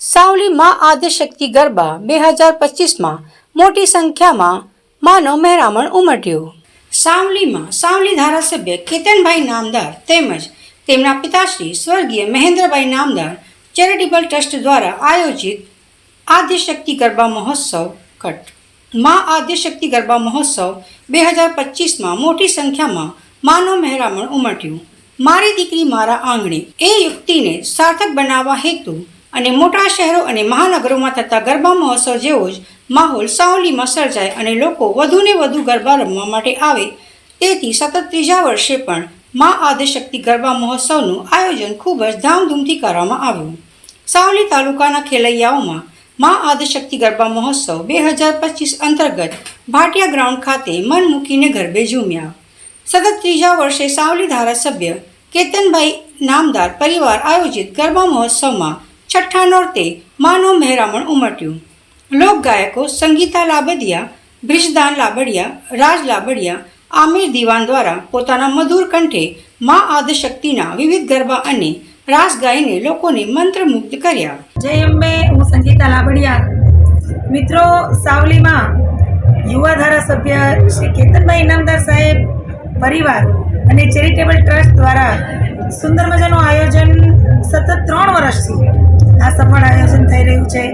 સાવલી માં આદ્યશક્તિ ગરબા બે હજાર પચીસમાં મોટી સંખ્યામાં માનવ મહેરામણ ઉમટ્યું. સાવલીમાં સાવલી ધારાસભ્ય કેતનભાઈ નામદાર તેમજ તેમના પિતાશ્રી સ્વર્ગીય મહેન્દ્રભાઈ નામદાર ચેરિટેબલ ટ્રસ્ટ દ્વારા આયોજિત આદ્યશક્તિ ગરબા મહોત્સવ કટ. મા આદ્યશક્તિ ગરબા મહોત્સવ બે હજાર પચીસમાં મોટી સંખ્યામાં માનવ મહેરામણ ઉમટ્યું. મારી દીકરી મારા આંગણે એ યુક્તિને સાર્થક બનાવવા હેતુ અને મોટા શહેરો અને મહાનગરોમાં થતા ગરબા મહોત્સવ જેવો જ માહોલ સાવલીમાં સર્જાય અને લોકો વધુને વધુ ગરબા રમવા માટે આવે. તેથી સતત ત્રીજા વર્ષે પણ મા આદ્યશક્તિ ગરબા મહોત્સવનું આયોજન ખૂબ જ ધામધૂમથી કરવામાં આવ્યું. સાવલી તાલુકાના ખેલૈયાઓમાં મા આદિશક્તિ ગરબા મહોત્સવ બે હજાર પચીસ અંતર્ગત ભાટિયા ગ્રાઉન્ડ ખાતે મન મૂકીને ગરબે ઝૂમ્યા. સતત ત્રીજા વર્ષે સાવલી ધારાસભ્ય કેતનભાઈ નામદાર પરિવાર આયોજિત ગરબા મહોત્સવમાં છઠ્ઠા નોરતે માનવ મહેરામણ ઉમટ્યું. લોકગાયકો સંગીતા લાબડિયા, બ્રિજદાન લાબડિયા, રાજ લાબડિયા, આમિર દિવાન દ્વારા પોતાના મધુર કંઠે મા આદશક્તિના વિવિધ ગરબા અને રાસ ગાઈને લોકોને મંત્રમુગ્ધ કર્યા. જય અંબે, હું સંગીતા લાબડિયા. મિત્રો, સાવલીમાં યુવા ધારાસભ્ય શ્રી કેતનભાઈ ઇનામદાર સાહેબ, પરિવાર અને ચેરિટેબલ ટ્રસ્ટ દ્વારા સુંદર મજાનું આયોજન સતત ત્રણ વર્ષથી સફળ આયોજન થઈ રહ્યું છે.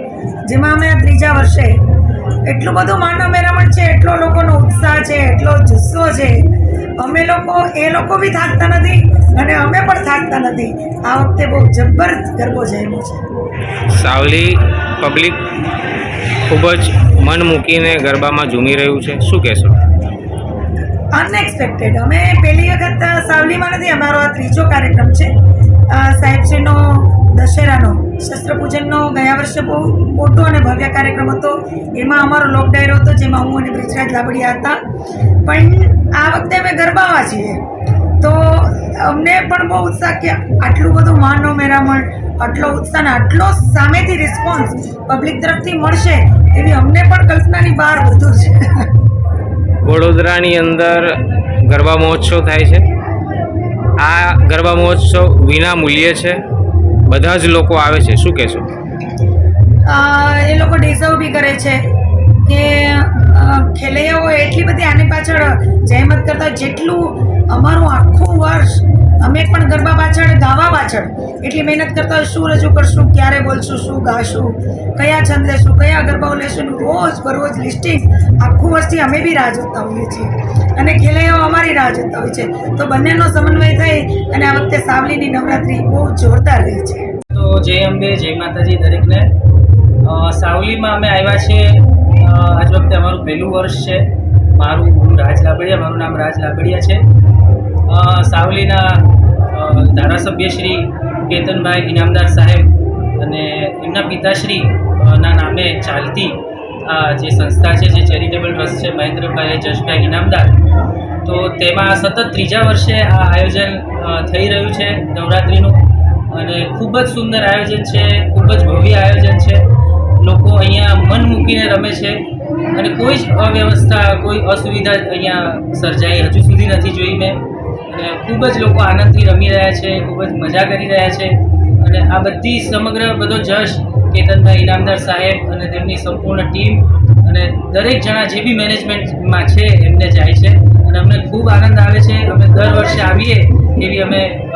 જેમાં અમે આ ત્રીજા વર્ષે એટલું બધું માનવ મેરામણ છે એટલો લોકોનો ઉત્સાહ છે એટલો જુસ્સો છે. અમે લોકો એ લોકો બી થાકતા નથી અને અમે પણ થાકતા નથી. આ વખતે બહુ જબરદસ્ત ગરબો જયેલો છે. સાવલી પબ્લિક ખૂબ જ મન મૂકીને ગરબામાં ઝૂમી રહ્યું છે. શું કહેશો? અનએક્સપેક્ટેડ અમે પહેલી વખત સાવલીમાં નથી અમારો આ ત્રીજો કાર્યક્રમ છે. સાહેબશ્રીનો શસ્ત્રપૂજનનો ગયા વર્ષે બહુ મોટો અને ભવ્ય કાર્યક્રમ હતો. એમાં અમારો લોક ડાયરો હતો, જેમાં હું અને બ્રિજરાજ લાબડિયા હતા. પણ આ વખતે અમે ગરબામાં છીએ. તો અમને પણ બહુ ઉત્સાહ કે આટલું બધું માનો મેરામણ, આટલો ઉત્સાહ અને આટલો સામેથી રિસ્પોન્સ પબ્લિક તરફથી મળશે એવી અમને પણ કલ્પનાની બહાર બધું છે. વડોદરાની અંદર ગરબા મહોત્સવ થાય છે. આ ગરબા મહોત્સવ વિના મૂલ્યે છે. બધા જ લોકો આવે છે, શું કહેશો? એ લોકો ડિઝર્વ બી કરે છે કે ખેલૈયાઓ એટલી બધી આની પાછળ જહેમત કરતા જેટલું અમારું આખું વર્ષ અમે પણ ગરબા પાછળ, ગાવા પાછળ. એટલી મહેનત કરતા હોય, શું રજૂ કરશું, ક્યારે બોલશું, શું ગાશું, કયા છંદ લેશું, કયા ગરબાઓ લેશું રોજ બરોજ લિસ્ટિંગ આખું વર્ષથી અમે બી રાહ જોતા હોઈએ છીએ. અને ખેલૈયાઓ અમારી રાહ જોતા હોય છે. તો બંનેનો સમન્વય થઈ અને આ વખતે સાવલીની નવરાત્રિ બહુ જોરદાર રહી છે. તો જય અંબે, જય માતાજી દરેકને. સાવલીમાં અમે આવ્યા છીએ. આજ વખતે અમારું પહેલું વર્ષ છે. મારું હું રાજ લાબડિયા, મારું નામ રાજ લાબડિયા છે. સાવલીના ધારાસભ્યશ્રી ધારાસભ્ય શ્રી કેતનભાઈ ઇનામદાર સાહેબ અને એમના પિતાશ્રી ના નામે ચાલતી આ જે સંસ્થા છે, જે ચેરિટેબલ ટ્રસ્ટ છે મહેન્દ્રભાઈ જશભાઈ ઇનામદાર, તો તેમાં સતત ત્રીજા વર્ષે આ આયોજન થઈ રહ્યું છે નવરાત્રિનું અને ખૂબ જ સુંદર આયોજન છે, ખૂબ જ ભવ્ય આયોજન છે. લોકો અહીંયા મન મૂકીને રમે છે અને કોઈ જ અવ્યવસ્થા, કોઈ અસુવિધા અહીંયા સર્જાઈ હજુ સુધી નથી જોઈ મેં. ખૂબ જ લોકો આનંદથી રમી રહ્યા છે, ખૂબ જ મજા કરી રહ્યા છે. અને આ બધી સમગ્ર બધો જશ કેતનભાઈ ઇનામદાર સાહેબ અને તેમની સંપૂર્ણ ટીમ અને દરેક જણા જે બી મેનેજમેન્ટમાં છે એમને જાય છે. અને અમને ખૂબ આનંદ આવે છે. અમે દર વર્ષે આવીએ એવી અમે